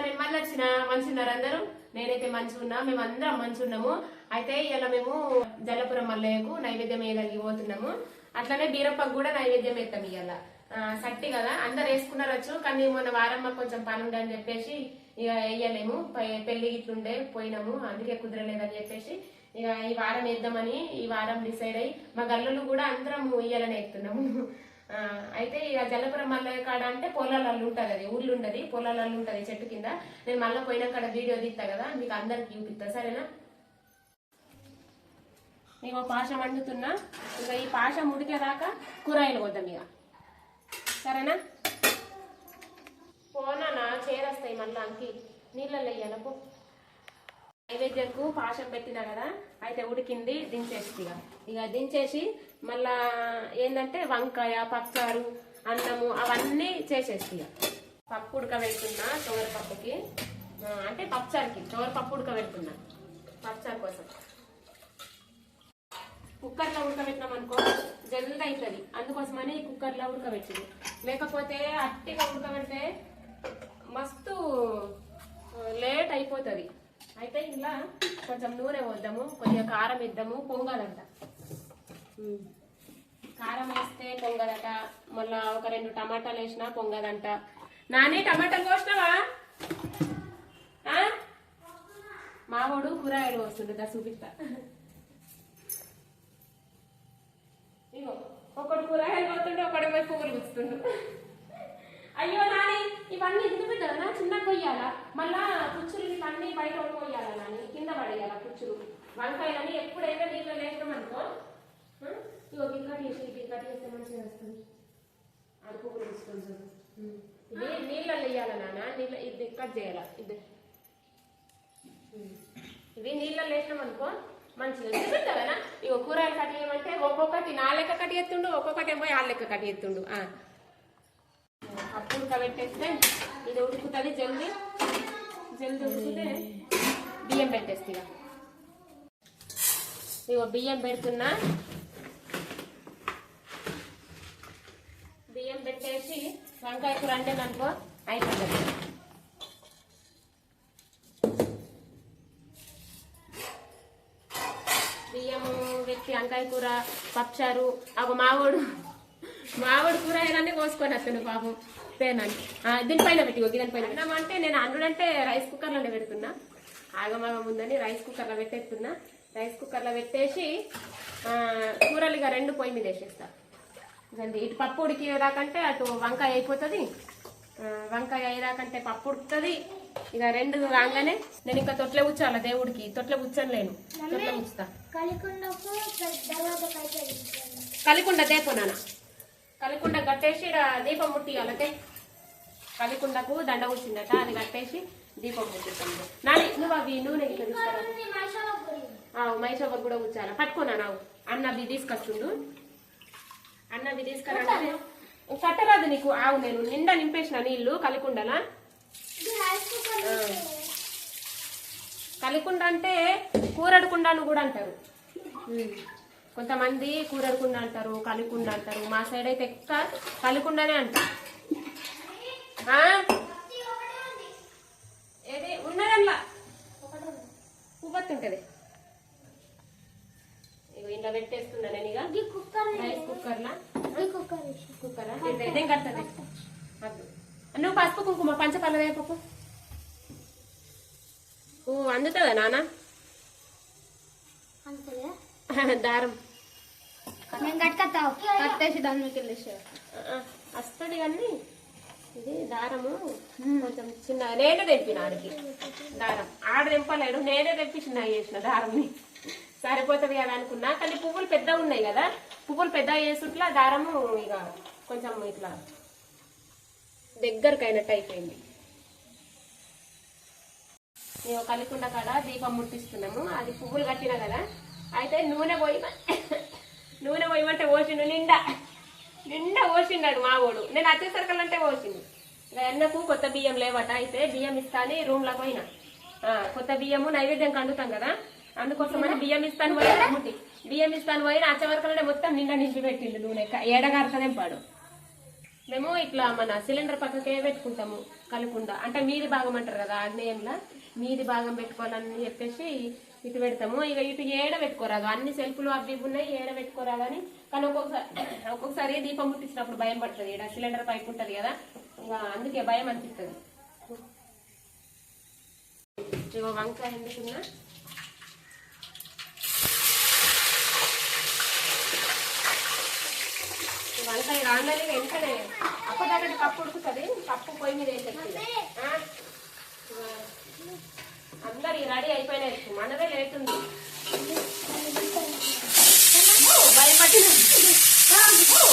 మరి మళ్ళీ వచ్చిన మంచిన్నారు ఉన్నారు అందరూ నేనైతే మంచిగా ఉన్నా మేము అందరం మంచిగా ఉన్నాము. అయితే ఇలా మేము జలపురం మల్లయ్యకు నైవేద్యం వేయడానికి పోతున్నాము. అట్లనే బీరప్పకు కూడా నైవేద్యం వేస్తాం ఇవాళ. సట్టి కదా అందరు వేసుకున్నారచ్చు కానీ మొన్న వారం కొంచెం పని ఉండని చెప్పేసి ఇక వేయలేము. పెళ్ళి ఇట్లుండే పోయినాము అందుకే కుదరలేదని చెప్పేసి ఇక ఈ వారం వేద్దామని ఈ వారం డిసైడ్ అయ్యి మా గల్లులు కూడా అందరం ఇయ్యాలని ఎత్తున్నాము. అయితే ఇక జలపురం మల్లయ్య కాడ అంటే పొలాలలో ఉంటుంది అది ఊర్లు ఉండదు పొలాలలో ఉంటుంది చెట్టు కింద. నేను మళ్ళీ పోయినా కాడ వీడియో తీస్తా కదా మీకు అందరికి చూపిస్తా సరేనా? మీకు పాష వండుతున్నా. ఇక ఈ పాష ఉడికేదాకా కూరగాయలు కొద్దాం ఇక. సరేనా? పోనా చేరస్తాయి మళ్ళీ అంకి. నీళ్ళల్లో వేయాల పో. నైవేద్యంకు పాశం పెట్టినా కదా అయితే ఉడికింది దించేసి ఇక. ఇక దించేసి మళ్ళా ఏంటంటే వంకాయ పచ్చారు అన్నము అవన్నీ చేసేసి ఇక. పప్పు ఉడకబెడుతున్నా పప్పుకి. అంటే పప్పుచారుకి పప్పు ఉడకబెడుతున్నా పప్పుచారు కోసం. కుక్కర్లో ఉడకబెట్టినాం అనుకో జల్ది అవుతుంది అందుకోసమని కుక్కర్లో ఉడకబెట్టింది. లేకపోతే అట్టిగా ఉడకబెడితే మస్తు లేట్ అయిపోతుంది. అయితే ఇలా కొంచెం నూనె పోద్దాము కొద్దిగా కారం ఇద్దాము పొంగలంట. కారం వేస్తే పొంగదట మళ్ళా ఒక రెండు టమాటాలు వేసినా పొంగదంట నాని టమాటాలు కోసినావా? ఆ? మావాడు కూరగాయలు వస్తుండే దా చూపిస్తా. ఇగో ఒకడు కూరగాయలు పోతుండే ఒకడు పోయి పువ్వులు గుచ్చుతుండు అయ్యో నాని ఇవన్నీ ఇంత పెద్దనా చిన్న కొయ్యాలా? మళ్ళా కుచ్చులు ఇవన్నీ బయట కొయ్యాలా నాని? కింద పడేయాలా కుచ్చులు వంకాయలని ఎప్పుడైనా నీళ్ళు లేకడం అనుకో ఆ? ఇగో గిక్కటి వేసి గిక్కటి చేస్తే మంచిగా వస్తుంది. అది పువ్వులు గుచ్చుతుంది చూడు ఇది నాన్న? నీళ్ళ ఇది కట్ చేయాలా? ఇది. ఇవి నీళ్ళలో వేసినాం అనుకో మంచిగా చూపిస్తావనా ఇగో కూరగాయలు కట్ చేయమంటే ఒక్కొక్కటి నా లెక్క కట్ చేస్తుండు ఒక్కొక్కటి ఏమో ఆ లెక్క కట్ చేస్తుండు. ఉడకబెట్టేస్తే ఇది ఉడుకుతుంది జల్దీ. జల్దీ ఉడికితే బియ్యం పెట్టేస్తా ఇక. ఇగో బియ్యం పెడుతున్నా. బియ్యం పెట్టేసి వంకాయ కూర అంటే అనుకో అయిపోతుంది. బియ్యము పెట్టి వంకాయ కూర పప్పుచారు ఒక మావోడు కూర కూరగాయలన్నీ కోసుకొని వస్తాను పాపం. పేనాన్ని దీనిపైన పెట్టి దానిపైన పెట్టినాం అంటే నేను అండుడంటే రైస్ కుక్కర్లోనే పెడుతున్నా. ఆగమాగం ఉందని రైస్ కుక్కర్లో పెట్టేస్తున్నా. రైస్ కుక్కర్లో పెట్టేసి ఆ, కూరలు ఇక రెండు పొయ్యి మీద వేసేస్తా. ఇటు పప్పు ఉడికేదాకంటే అటు వంకాయ అయిపోతుంది. వంకాయ అయ్యేదాకంటే పప్పు ఉడుకుతుంది. ఇక రెండు కాగానే నేను ఇంకా తొట్లే కూర్చోాల దేవుడికి? తొట్లే కూర్చొని లేను. తొట్లే కూర్చుతా కలికుండ దేపో నాన్న. కలికుండ కట్టేసి దీపం ముట్టియాలకే. కలికుండకు దండ కూర్చుందట అది కట్టేసి దీపం ముట్టిస్తాను నాని నువ్వు అవి నూనె ఇట్లా తీసుకురా. మైసోబర్ కూడా కూర్చోాలి అన్న అవి తీసుకొచ్చుండు. అన్న అవి తీసుకురా కట్టరాదు నీకు. ఆవు నేను నిండా నింపేసిన నీళ్ళు కలికుండలా. కలికుండ అంటే కూరడుకుండ అని కూడా అంటారు. కొంతమంది కూరడుకుండ అంటారు కలికుండ అంటారు. మా సైడ్ అయితే ఎక్కువ కలికుండనే అంటారు? ఏది? ఉన్నదల్లా ఉబ్బత్తి ఉంటది. ఇగో ఇంట్లో పెట్టేస్తున్నా నేను ఇక ఈ కుక్కర్ రైస్ కుక్కర్లా? ఈ కుక్కర్ కుక్కరా? ఇదేం. కడుతుంది. నువ్వు పసుపు కుంకుమ పంచపల్ల వేపకు ఓ అందుతుందా నాన్న? దారం. కట్టేసి దాని మీకు వెళ్ళేసి వస్తుంది కానీ ఇది దారము. కొంచెం చిన్న నేనే తెంపిన ఆడికి. దారం. ఆడ తెంపలేడు నేనే తెంపి చిన్న చేసిన దారంని. సరిపోతుంది కదా అనుకున్నా. కానీ పువ్వులు పెద్దగా ఉన్నాయి కదా. పువ్వులు పెద్దగా చేసుట్లా దారము ఇక కొంచెం ఇట్లా దగ్గరకు అయినట్టు అయిపోయింది. మేము కలికుండ కాడ దీపం ముట్టిస్తున్నాము. అది పువ్వులు కట్టిన కదా. అయితే నూనె పోయి నూనె పోయమంటే పోసిండు నిండా. నిండా పోసిండాడు మావోడు నేను వచ్చేసరికల్లంటే పోసిండు ఇక ఎన్నకు కొత్త బియ్యం లేవట. అయితే బియ్యం ఇస్తాని రూమ్లో పోయినా. ఆ, కొత్త బియ్యము నైవేద్యం కండుతాం కదా? అందుకోసమని బియ్యం ఇస్తాను పోయి బియ్యం ఇస్తాను పోయిన వచ్చే వరకల్లోనే మొత్తం నిండా నింపి పెట్టిండు నూనె. ఏడగారుతదేం పాడు. మేము ఇట్లా మన సిలిండర్ పక్కకే పెట్టుకుంటాము కలకుండా అంటే మీది భాగం అంటారు కదా ఆగ్నేయంలో? మీది భాగం పెట్టుకోవాలని చెప్పేసి ఇటు పెడతాము. ఇక ఇటు ఏడ పెట్టుకోరాదు. అన్ని సెల్ఫ్లు అవి ఇవి ఉన్నాయి ఏడ పెట్టుకోరాదు అని కానీ ఒక్కొక్కసారి ఒక్కొక్కసారి దీపం ముట్టించినప్పుడు భయం పడుతుంది. ఇక్కడ సిలిండర్ పైపు ఉంటుంది కదా. ఇక అందుకే భయం అనిపిస్తుంది. ఇగో వంకాయ ఎందుకున్నా వంకాయ రాగానే వెంటనే అప్పటిదాకా పప్పు ఉడుకుతుంది. పప్పు పొయ్యి మీద వేసేస్తుంది. అందరి రెడీ అయిపోయినాయి మనదే లేట్ ఉంది భయపట్టిన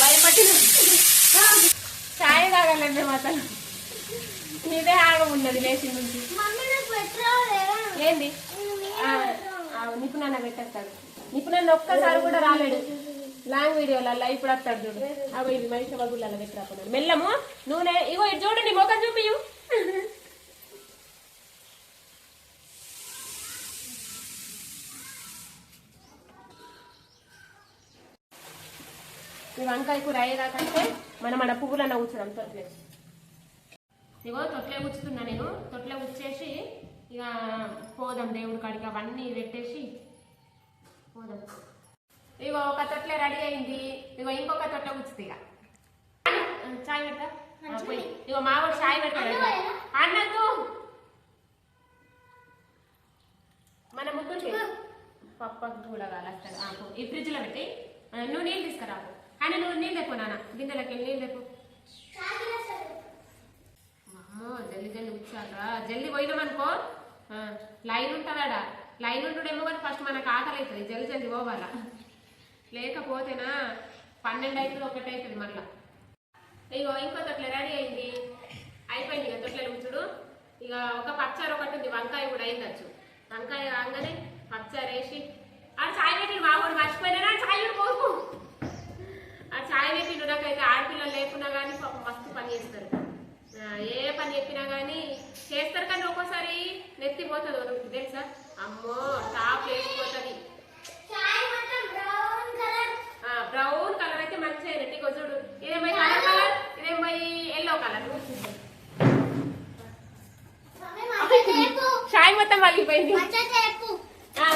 భయపట్టిన ఛాయ్ తాగలేదు మేము అసలు ఇదే ఆగం ఉన్నది లేచి నుంచి ఏంది? ఆ, పెట్టేస్తాడు. నిపుణాన్న ఒక్కసారి కూడా రాలేడు. లాంగ్ వీడియోలలో ఇప్పుడు వస్తాడు చూడు. అగో ఇది మనిషి వగులలో పెట్టరాకున్నాడు మెల్లము నూనె ఇగో ఇది చూడండి మొఖం చూపియు ఈ వంకాయ కూర అయ్యేదాకంటే మనం మన పువ్వులన్న కూర్చున్నాం తొట్లే. ఇగో తొట్లే కూర్చుతున్నా నేను. తొట్లే కూర్చేసి ఇక పోదాం దేవుడి కాడికి. అవన్నీ పెట్టేసి పోదాం. ఇగో ఒక తొట్లే రెడీ అయింది. ఇగో ఇంకొక తొట్ల కూర్చుంది ఇక చాయ్ పోయి. ఇగో మావాడు చాయ్ పెట్టాడు అన్నట్టు మన ముగ్గురికి? పప్పకు కూడా కాలేస్తాడు. ఈ ఫ్రిడ్జ్లో పెట్టి నువ్వు నీళ్ళు తీసుకురా కానీ నువ్వు నీళ్ళు తెప్పు నాన్న బిందెలకి నీళ్ళు తెప్పు అమ్మో జల్లి జల్లి కూర్చాక జల్ది పోయినామనుకో లైన్ ఉంటుందాడా. లైన్ ఉంటుండేమో కానీ ఫస్ట్ మనకు ఆకలి అవుతుంది జల్ది జల్ది పోవాలా. లేకపోతేనా పన్నెండు అవుతుంది ఒకటి అవుతుంది మళ్ళా. ఇగో ఇంకో తొట్ల రెడీ అయింది. అయిపోయింది ఇక తొట్ల ఉంచుడు ఇక ఒక పచ్చారు ఒకటి ఉంది వంకాయ కూడా అయిందచ్చు వంకాయ రాగానే పచ్చారు వేసి ఆ చాయ్ పెట్టి మామూలు మర్చిపోయినా చాయ్ కూడా పోసుకో చాయ్ పెట్టిండు నాకైతే ఆడపిల్లలు లేకున్నా కానీ పాపం మస్తు పని చేస్తారు. ఏ పని చెప్పినా కానీ చేస్తారు కానీ ఒక్కోసారి నెత్తి పోతుంది ఒకరికి తెలుసా? అమ్మో టాప్ వేసిపోతుంది బ్రౌన్ కలర్. అయితే మంచిగా ఇగో చూడు ఇదేమో కలర్ కలర్ ఇదేమో ఎల్లో కలర్ షాయి మొత్తం వలిగిపోయింది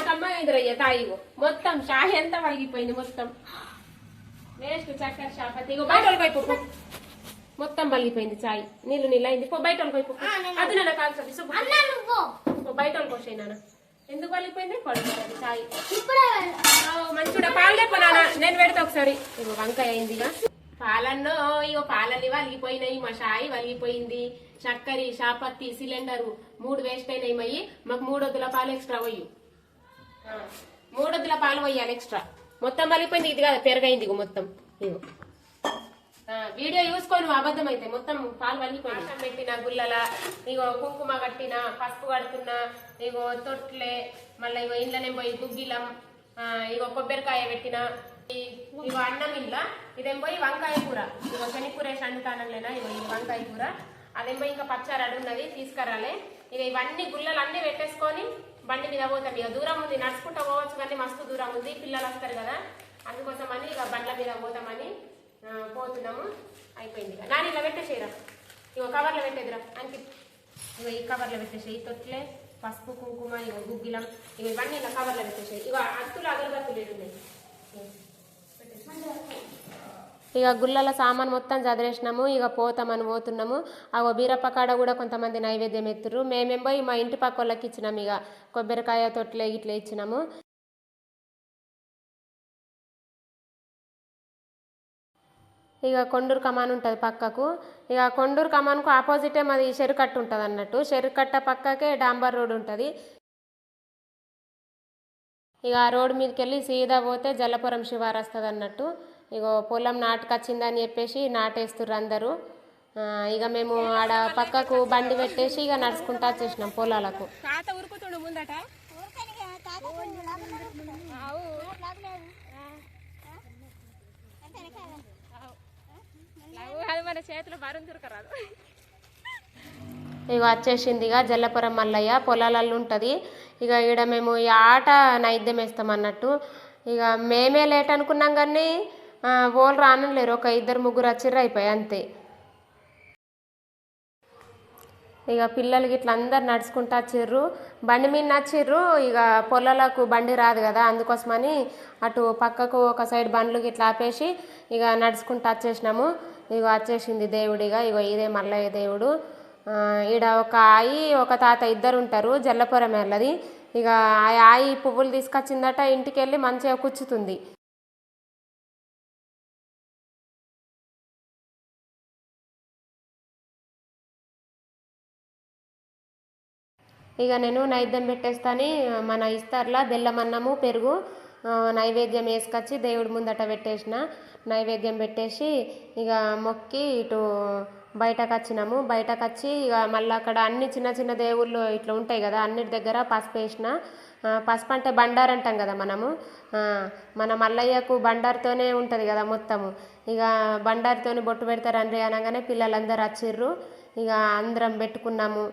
కమ్మగా ఎదురయ్యా తాయిగో మొత్తం షాయి అంతా వలిగిపోయింది మొత్తం. వేస్ట్ చక్కెర షాపతి ఇగో బయట వాళ్ళకి. మొత్తం వలిగిపోయింది చాయ్. నీళ్ళు నీళ్ళు అయింది. పో బయట వాళ్ళకి అది నాన్న కాల్సది సుబ్బు. బయట వాళ్ళకి వచ్చాయి నాన్న. ఎందుకు వలిగిపోయింది పడుతుంది చాయ్. మంచిగా పాలు నేను పెడతా ఒకసారి. ఇగో వంకాయ అయింది ఇక. పాలన్నో ఇగో పాలన్నీ వలిగిపోయినాయి. మా షాయి వలిగిపోయింది. చక్కెర షాపత్తి సిలిండరు మూడు వేస్ట్ అయినాయి మయ్యి. మాకు మూడు వద్దుల పాలు ఎక్స్ట్రా పోయి. మూడు వద్దుల పాలు పోయాలి ఎక్స్ట్రా. మొత్తం పలిగిపోయింది ఇది కదా పెరగైంది మొత్తం. ఇగో. వీడియో చూసుకొని అబద్ధం అయితే మొత్తం పాలు పలిగిపోయింది పెట్టిన గుల్లల ఇగో కుంకుమ కట్టిన పసుపు కడుతున్నా ఇగో తొట్లే మళ్ళీ ఇగో ఇండ్లనే పోయి గుగ్గిలం ఇగో కొబ్బరికాయ పెట్టిన ఈ- ఇగో అన్నం ఇండ్ల ఇదేం పోయి వంకాయ కూర. ఇగో శనికూర వేసి అండుతానంలేనా ఇగో ఈ వంకాయ కూర. అదేం పోయి ఇంకా పచ్చారు తీసుకురాలే. ఇక ఇవన్నీ గుల్లలు అన్నీ పెట్టేసుకొని బండి మీద పోతాం. ఇక దూరం ఉంది నడుచుకుంటూ పోవచ్చు కానీ మస్తు దూరం ఉంది. పిల్లలు వస్తారు కదా అందుకోసమని ఇక బండ్ల మీద పోతామని పోతున్నాము. అయిపోయింది ఇక. నాని ఇలా పెట్టేసేయరా? ఇక కవర్లో పెట్టేదిరా అంకిత్. ఇక ఈ కవర్లో పెట్టేసేయి. తొట్లే పసుపు కుంకుమ ఇగో గుగ్గిలం ఇక ఇవన్నీ ఇలా కవర్లో పెట్టేసేయి. ఇక అత్తులు అగరబత్తులు ఎటున్నాయి ఇక గుళ్ళల సామాన్ మొత్తం చదివేసినాము ఇక పోతామని పోతున్నాము. ఆ బీరప్ప కాడ కూడా కొంతమంది నైవేద్యం ఎత్తురు మేమేం పోయి మా ఇంటి పక్క వాళ్ళకి ఇచ్చినాము ఇక. కొబ్బరికాయ తొట్లే ఇట్లా ఇచ్చినాము. ఇక కొండూరు కమాన్ ఉంటుంది పక్కకు. ఇక కొండూరు కమాన్కు ఆపోజిటే మాది చెరుకట్ట ఉంటుంది అన్నట్టు. చెరుకట్ట పక్కకే డాంబర్ రోడ్ ఉంటుంది. ఇక ఆ రోడ్డు మీదకి వెళ్ళి సీదా పోతే జలపురం శివారు వస్తుంది అన్నట్టు ఇగో పొలం నాటుకొచ్చిందని చెప్పేసి నాటేస్తుర్రు అందరూ. ఆ, ఇక మేము ఆడ పక్కకు బండి పెట్టేసి ఇక నడుచుకుంటా వచ్చేసినాం పొలాలకు. తాత ఉరుకుతుండు ముందట? అది మన చేతిలో బరం దొరకరాదు. ఇక వచ్చేసింది ఇక జల్లపురం మల్లయ్య. పొలాలలో ఉంటుంది. ఇక ఈడ మేము ఈ ఆట నైద్యం వేస్తాం అన్నట్టు. ఇక మేమే లేట్ అనుకున్నాం కానీ వాళ్ళు రానలేరు. ఒక ఇద్దరు ముగ్గురు వచ్చిర్రు అయిపోయి అంతే. ఇక పిల్లలు ఇట్లా అందరు నడుచుకుంటూ వచ్చిర్రు బండి మీద నచ్చిర్రు. ఇక పొలాలకు బండి రాదు కదా అందుకోసమని అటు పక్కకు ఒక సైడ్ బండ్లు ఇట్లా ఆపేసి ఇక నడుచుకుంటూ వచ్చేసినాము ఇక వచ్చేసింది దేవుడిగా ఇక ఇదే మల్లయ్య దేవుడు. ఈడ ఒక ఆయి ఒక తాత ఇద్దరు ఉంటారు జల్లపురం వెళ్ళది ఇక ఆ ఆయి పువ్వులు తీసుకొచ్చిందట ఇంటికి వెళ్ళి మంచిగా కూర్చుతుంది. ఇక నేను నైవేద్యం పెట్టేస్తాని మన ఇస్తార్లా బెల్లం అన్నము పెరుగు నైవేద్యం వేసుకొచ్చి దేవుడి ముందట పెట్టేసిన. నైవేద్యం పెట్టేసి ఇక మొక్కి ఇటు బయటకు వచ్చినాము. బయటకు వచ్చి ఇక మళ్ళీ అక్కడ అన్ని చిన్న చిన్న దేవుళ్ళు ఇట్లా ఉంటాయి కదా అన్నిటి దగ్గర పసుపు వేసిన. పసుపు అంటే బండారు అంటాం కదా మనము. మన మల్లయ్యకు బండారుతోనే ఉంటుంది కదా మొత్తము. ఇక బండారుతోని బొట్టు పెడతారండి అనగానే పిల్లలందరూ వచ్చిర్రు. ఇక అందరం పెట్టుకున్నాము.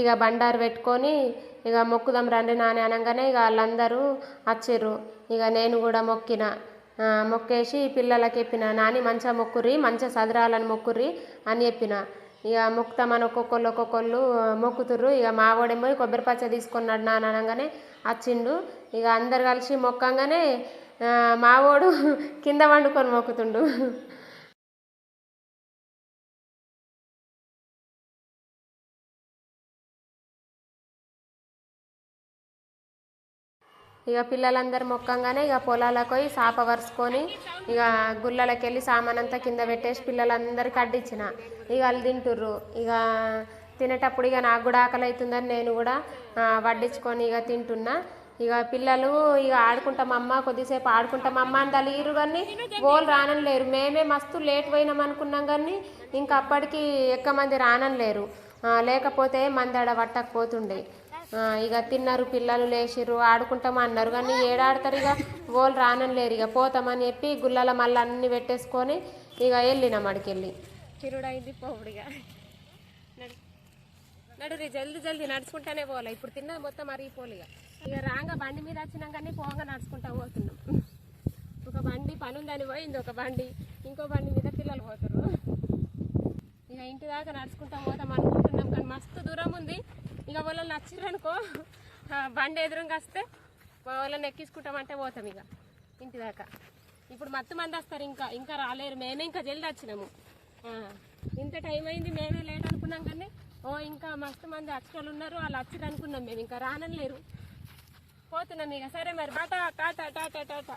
ఇక బండారు పెట్టుకొని ఇక మొక్కుదాం రండి నాని అనగానే ఇక వాళ్ళందరూ వచ్చిర్రు ఇక నేను కూడా మొక్కిన. మొక్కేసి పిల్లలకి చెప్పిన నాని మంచిగా మొక్కుర్రి మంచిగా సదరాలని మొక్కుర్రి అని చెప్పిన. ఇక మొక్కుతామని ఒక్కొక్కళ్ళు ఒక్కొక్కళ్ళు మొక్కుతుర్రు. ఇక మావోడేమో కొబ్బరి పచ్చ తీసుకున్నాడు నాన్న అనగానే వచ్చిండు ఇక అందరు కలిసి మొక్కంగానే మావోడు కింద వండుకొని మొక్కుతుండు. ఇక పిల్లలందరూ మొక్కంగానే ఇక పొలాలకు పోయి సాప వరుసుకొని ఇక గుళ్ళకి వెళ్ళి సామాన్ అంతా కింద పెట్టేసి పిల్లలందరికీ అడ్డించిన ఇక వాళ్ళు తింటుర్రు. ఇక తినేటప్పుడు ఇక నాకు కూడా ఆకలి అవుతుందని నేను కూడా వడ్డించుకొని ఇక తింటున్నా. ఇక పిల్లలు ఇక ఆడుకుంటామమ్మ కొద్దిసేపు ఆడుకుంటామమ్మ అని తలిగిరు కానీ గోల్ రానని లేరు. మేమే మస్తు లేట్ పోయినాం అనుకున్నాం కానీ ఇంకా అప్పటికి ఎక్కువ మంది రానని లేరు. లేకపోతే మంది ఆడ పట్టకపోతుండే. ఇక తిన్నారు పిల్లలు లేచిర్రు ఆడుకుంటాం అన్నారు. కానీ ఏడాడతారు ఇక వాళ్ళు రానని లేరు. ఇక పోతామని చెప్పి గుళ్ళల మళ్ళీ అన్ని పెట్టేసుకొని ఇక వెళ్ళినాం అడికెళ్ళి చిరుడైంది పోవుడిగా నడు రే జల్దీ జల్దీ నడుచుకుంటానే పోలే ఇప్పుడు తిన్నది మొత్తం అరిగిపోలే ఇక. ఇక రాగా బండి మీద వచ్చినాం కానీ పోగా నడుచుకుంటా పోతున్నాం. ఒక బండి పనుందని పోయింది ఒక బండి. ఇంకో బండి మీద పిల్లలు పోతారు ఇక ఇంటి దాకా నడుచుకుంటా పోతాం అనుకుంటున్నాం కానీ మస్తు దూరం ఉంది. ఇక వాళ్ళు నచ్చిరనుకో బండి ఎదురుగా వస్తే వాళ్ళని ఎక్కించుకుంటామంటే పోతాం ఇక ఇంటి దాకా. ఇప్పుడు మత్తు మంది వస్తారు ఇంకా ఇంకా రాలేరు. మేమే ఇంకా జల్ది వచ్చినాము ఇంత టైం అయింది మేమే లేట్ అనుకున్నాం కానీ ఓ ఇంకా మస్తు మంది అక్షరాలు ఉన్నారు వాళ్ళు వచ్చిరు అనుకున్నాం మేము ఇంకా రానని లేరు. పోతున్నాం ఇక. సరే మరి బాటా టాటా టాటా టాటా.